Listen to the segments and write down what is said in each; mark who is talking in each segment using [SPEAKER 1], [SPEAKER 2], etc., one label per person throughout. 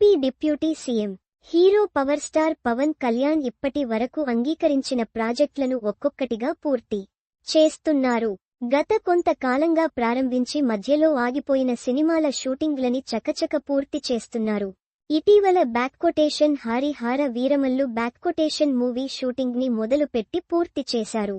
[SPEAKER 1] AP deputy CM hero power star Pawan Kalyan ఇప్పటి వరకు అంగీకరించిన ప్రాజెక్టులను ఒక్కొక్కటిగా పూర్తి చేస్తున్నారు. గత కొంతకాలంగా ప్రారంభించి మధ్యలో ఆగిపోయిన సినిమాల షూటింగ్లని చకచక పూర్తి చేస్తున్నారు. ఇటీవల బ్యాక్కొటేషన్ హారిహార వీరమల్లు బ్యాక్కొటేషన్ మూవీ షూటింగ్ని మొదలుపెట్టి పూర్తి చేశారు.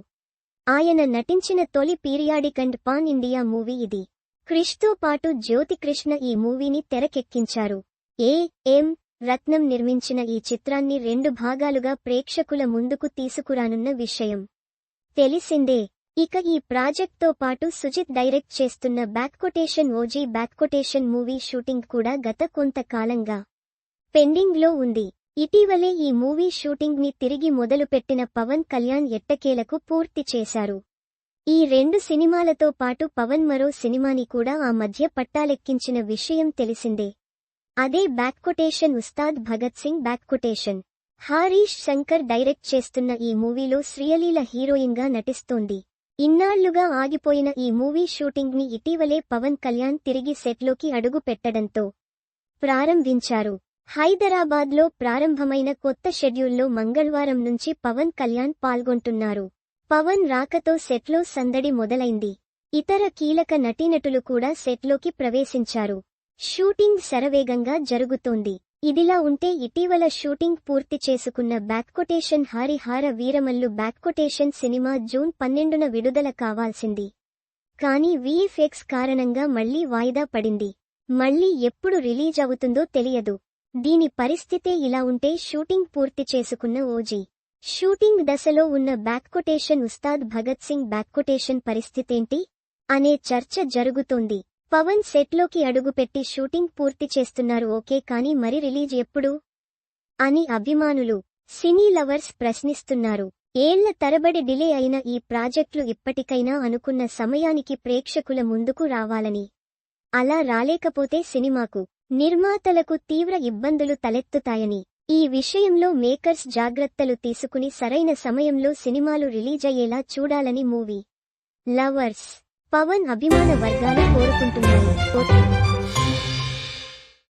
[SPEAKER 1] ఆయన నటించిన తొలి periodic and pan India movie ఇది. క్రిష్తో పాటు జ్యోతికృష్ణ ఈ మూవీని తెరకెక్కించారు. ఏ ఎం రత్నం నిర్మించిన ఈ చిత్రాన్ని రెండు భాగాలుగా ప్రేక్షకుల ముందుకు తీసుకురానున్న విషయం. తెలిసిందే ఇక ఈ ప్రాజెక్ట్తో పాటు సుజిత్ డైరెక్ట్ చేస్తున్న back quotation OG back quotation movie shooting కూడా గత కొంతకాలంగా పెండింగ్లో ఉంది. ఇటీవలే ఈ మూవీ షూటింగ్ని తిరిగి మొదలుపెట్టిన పవన్ కళ్యాణ్ ఎట్టకేలకు పూర్తి చేశారు. ఈ రెండు సినిమాలతో పాటు పవన్ మరో సినిమాని కూడా ఆ మధ్య పట్టాలెక్కించిన విషయం తెలిసిందే. అదే back quotation Ustaad Bhagat Singh back quotation Harish Shankar direct చేస్తున్న ఈ మూవీలో శ్రీయలీల హీరోయిన్గా నటిస్తోంది. ఇన్నాళ్ళుగా ఆగిపోయిన ఈ మూవీ షూటింగ్ని ఇటీవలే పవన్ కళ్యాణ్ తిరిగి సెట్లోకి అడుగు పెట్టడంతో ప్రారంభించారు. హైదరాబాద్లో ప్రారంభమైన కొత్త షెడ్యూల్లో మంగళవారం నుంచి పవన్ కళ్యాణ్ పాల్గొంటున్నారు. పవన్ రాకతో సెట్లో సందడి మొదలైంది. ఇతర కీలక నటీనటులు కూడా సెట్లోకి ప్రవేశించారు. షూటింగ్ శరవేగంగా జరుగుతోంది. ఇదిలా ఉంటే ఇటీవల షూటింగ్ పూర్తి చేసుకున్న back quotation Harihara Veeramallu back quotation cinema June పన్నెండున విడుదల కావాల్సింది. కానీ వీఎఫ్ఎక్స్ కారణంగా మళ్ళీ వాయిదా పడింది. మళ్ళీ ఎప్పుడు రిలీజ్ అవుతుందో తెలియదు. దీని పరిస్థితే ఇలా ఉంటే షూటింగ్ పూర్తి చేసుకున్న ఓజీ. షూటింగ్ దశలో ఉన్న బ్యాక్కొటేషన్ ఉస్తాద్ భగత్ సింగ్ బ్యాక్కొటేషన్ పరిస్థితేంటి? అనే చర్చ జరుగుతోంది. పవన్ సెట్లోకి అడుగుపెట్టి షూటింగ్ పూర్తి చేస్తున్నారు. ఓకే కానీ మరి రిలీజ్ ఎప్పుడు? అని అభిమానులు సినీ లవర్స్ ప్రశ్నిస్తున్నారు. ఏళ్ళ తరబడి డిలే అయిన ఈ ప్రాజెక్టులు ఇప్పటికైనా అనుకున్న సమయానికి ప్రేక్షకుల ముందుకు రావాలని. అలా రాలేకపోతే సినిమాకు నిర్మాతలకు తీవ్ర ఇబ్బందులు తలెత్తుతాయని. ఈ విషయంలో మేకర్స్ జాగ్రత్తలు తీసుకుని సరైన సమయంలో సినిమాలు రిలీజ్ అయ్యేలా చూడాలని మూవీ లవర్స్ పవన్ అభిమాన వర్గాలు కోరుకుంటున్నాయి